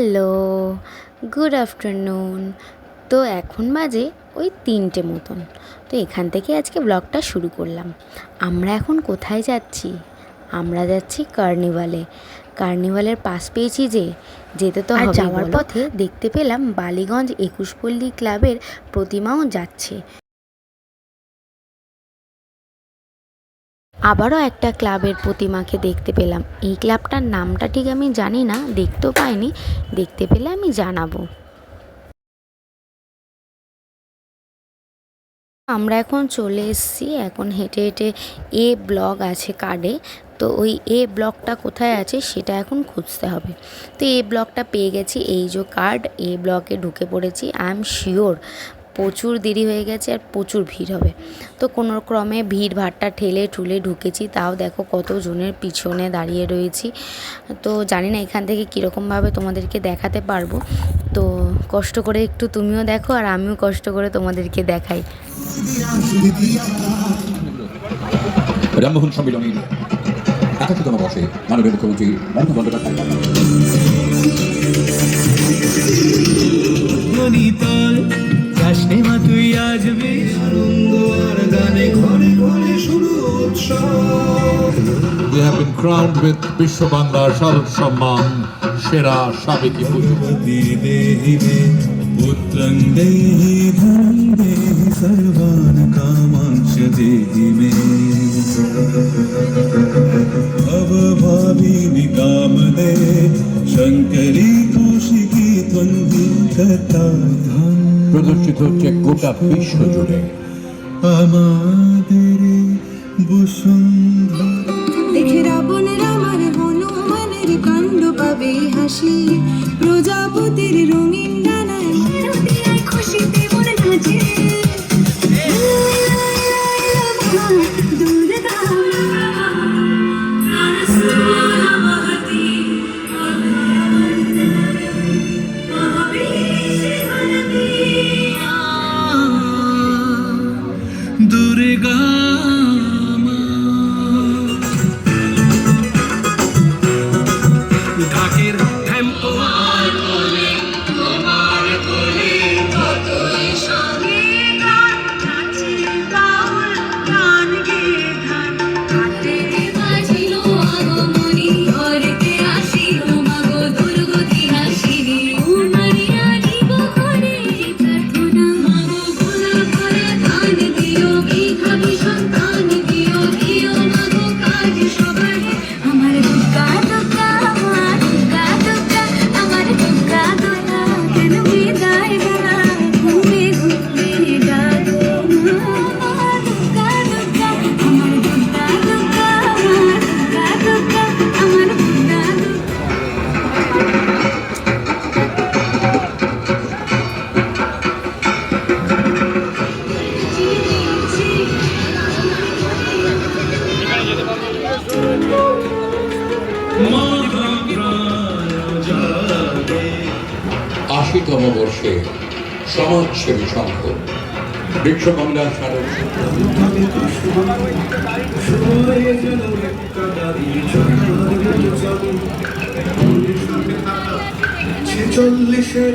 Hello good afternoon. তো এখন বাজে ওই তিনটে মতন। তো এখান থেকে আজকে ব্লগটা শুরু করলাম। আমরা এখন কোথায় যাচ্ছি? আমরা যাচ্ছি কার্নিভালে। কার্নিভালের পাস পেয়েছি যে যেতে তো আর যাওয়ার পথে দেখতে পেলাম বালিগঞ্জ একুশপল্লী ক্লাবের প্রতিমাও যাচ্ছে। আবারও একটা ক্লাবের প্রতিমাকে দেখতে পেলাম। এই ক্লাবটার নামটা ঠিক আমি জানি না, দেখতেও পাইনি। দেখতে পেলে আমি জানাব। আমরা এখন চলে এসেছি, এখন হেঁটে হেঁটে এ ব্লগ আছে কার্ডে। তো ওই এ ব্লকটা কোথায় আছে সেটা এখন খুঁজতে হবে। তো এ ব্লকটা পেয়ে গেছি, এই যে কার্ড, এ ব্লকে ঢুকে পড়েছি, আই এম শিওর। প্রচুর দেরি হয়ে গেছে আর প্রচুর ভিড় হবে। তো কোনো ক্রমে ভিড় ভাড়টা ঠেলে ঠুলে ঢুকেছি তাও দেখো কত জনের পিছনে দাঁড়িয়ে রয়েছি। তো জানি না এখান থেকে কীরকমভাবে তোমাদেরকে দেখাতে পারব। তো কষ্ট করে একটু তুমিও দেখো আর আমিও কষ্ট করে তোমাদেরকে দেখাই। রামমোহন একাশিতম বর্ষে মাননীয় মুখ্যমন্ত্রী মমতা বন্দ্যোপাধ্যায়। যাসনে মা তুই আজ আনন্দ আর গানে ঘরে ঘরে শুরু উৎসব They have been crowned with বিশ্ব বাংলার শারদ সম্মান সেরা সাবেকি পুজো দেহি মে পুত্রং দেহি ধন দেহি সর্বান কামাংশ দেহি মে ভব ভাবিনি কাম দে শঙ্করী কৌশিকী ত্বন্দি কথা ধন প্রদর্শিত হচ্ছে গোটা বিশ্ব জুড়ে। আমাদের বসুন্ধরা। দেখে রাবণের আমার হনুমানের কাণ্ড পাবে হাসি। প্রজাপতির দুর্গা ঢাকের আশিতম বর্ষে সমাজসেবী সংঘ। বিশ্ব বাংলা ছেচল্লিশের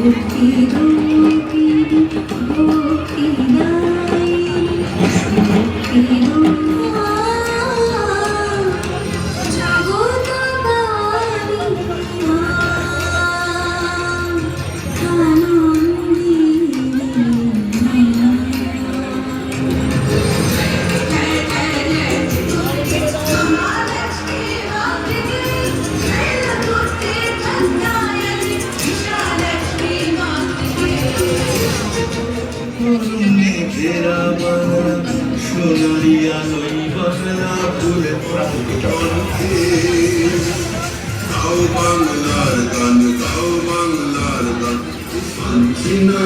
Thank you. না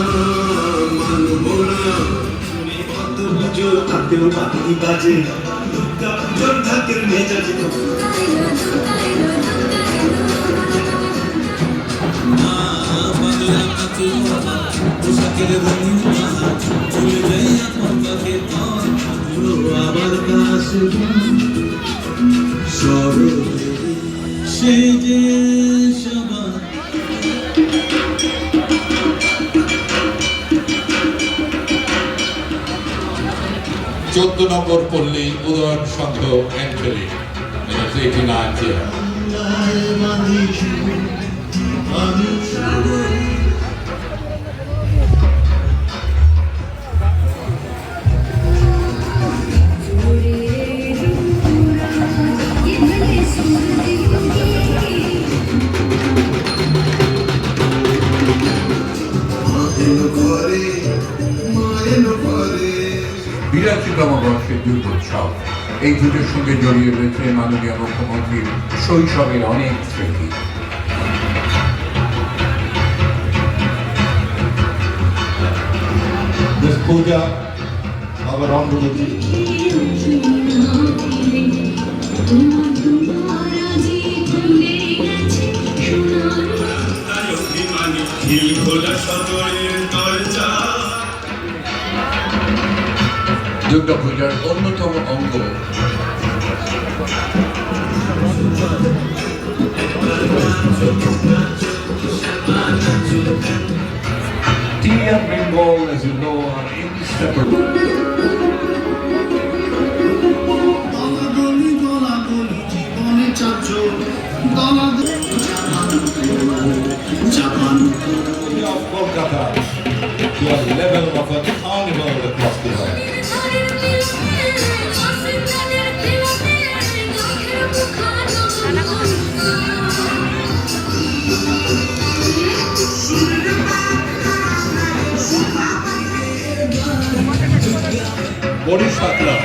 মানব না কত পুজো তাতেও বাকি বাজে দুর্গা পুজোর ঢাকের মেজাজে আবার কাছে সরবে সে যে সবার নম্বর পল্লী উদয়ন সংঘ অ্যাঞ্জলি এইটি নাইন পুজোর সঙ্গে জড়িয়ে রয়েছে মাননীয় মুখ্যমন্ত্রীর শৈশবের অনেক স্মৃতি। This puja, our Honorable খিল খোলা সদরের দুর্গাপূজার অন্যতম অঙ্গ Tea and Bengal, as you know, are inseparable. দলাদলি দলাদলি জীবনে চাচো দলাদলি Japan of Kolkata Bodhisattva,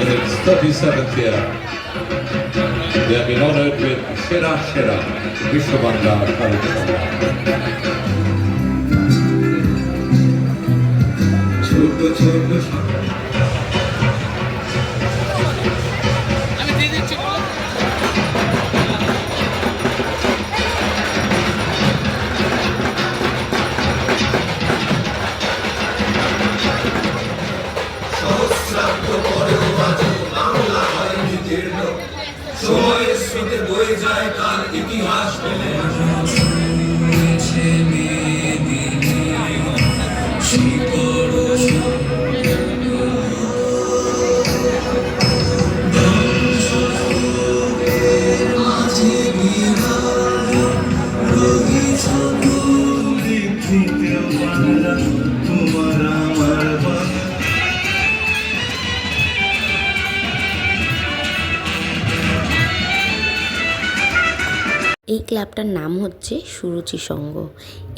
in its 37th year, they have been honored with Shera Shera, Vishwabandha Khalid ছোট ছোট ক্লাবটার নাম হচ্ছে সুরুচি সংঘ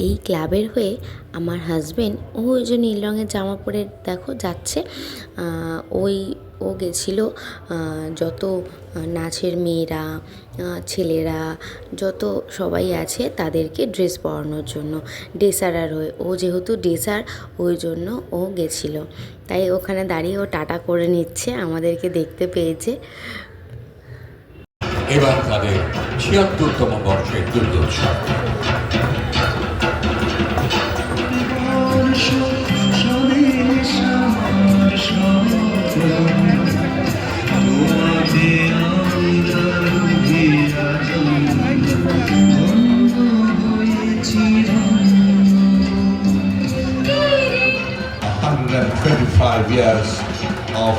এই ক্লাবের হয়ে আমার হাজবেন্ড ও ওই যে নীল রঙের জামা পরে দেখো যাচ্ছে ওই, ও গেছিল যত নাচের মেয়েরা ছেলেরা, যত সবাই আছে তাদেরকে ড্রেস পরানোর জন্য। ডেসারার হয়ে, ও যেহেতু ডেসার, ওই জন্য ও গেছিল। তাই ওখানে দাঁড়িয়ে ও টাটা করে নিচ্ছে, আমাদেরকে দেখতে পেয়েছে। এবার তাদের ছিয়াত্তরতম বর্ষের দুর্গোৎসব twenty-five years of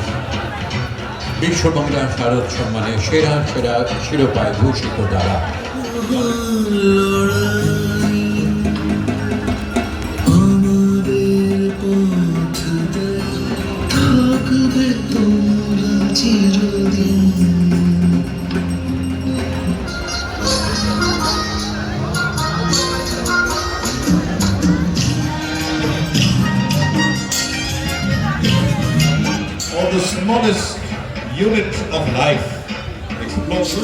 বিশ্ববাংলা শারদ সম্মানে সেরা সেরা শিরোপায় ভূষিত দ্বারা চিরদিন। Life explodes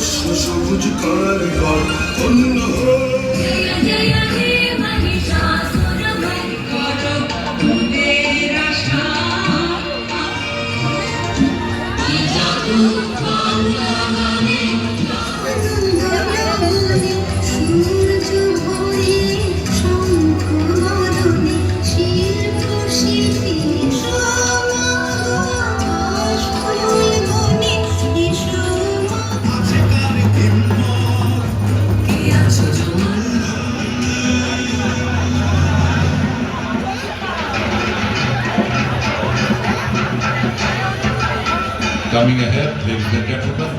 coming ahead ladies and gentlemen.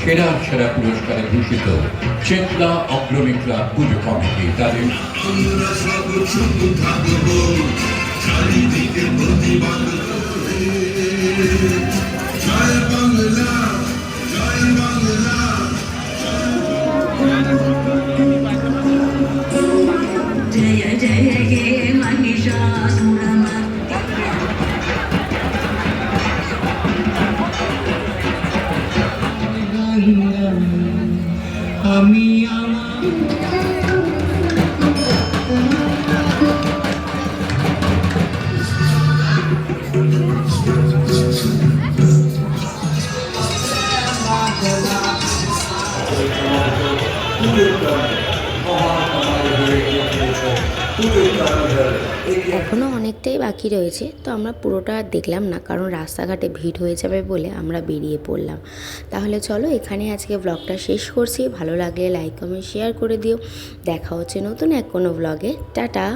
সেরা সেরা পুরস্কারে ভূষিত চেতলা অগ্রমিত্রা পুজো কমিটি তাদের জয় বাংলা জয় বাংলা আমি আমার এখনও অনেকটাই বাকি রয়েছে, তো আমরা পুরোটা আর দেখলাম না, কারণ রাস্তাঘাটে ভিড় হয়ে যাবে বলে আমরা বেরিয়ে পড়লাম। তাহলে চলো এখানে আজকে ব্লগটা শেষ করছি, ভালো লাগলে লাইক কমেন্ট শেয়ার করে দিও। দেখা হচ্ছে নতুন এক কোনো ব্লগে টাটা!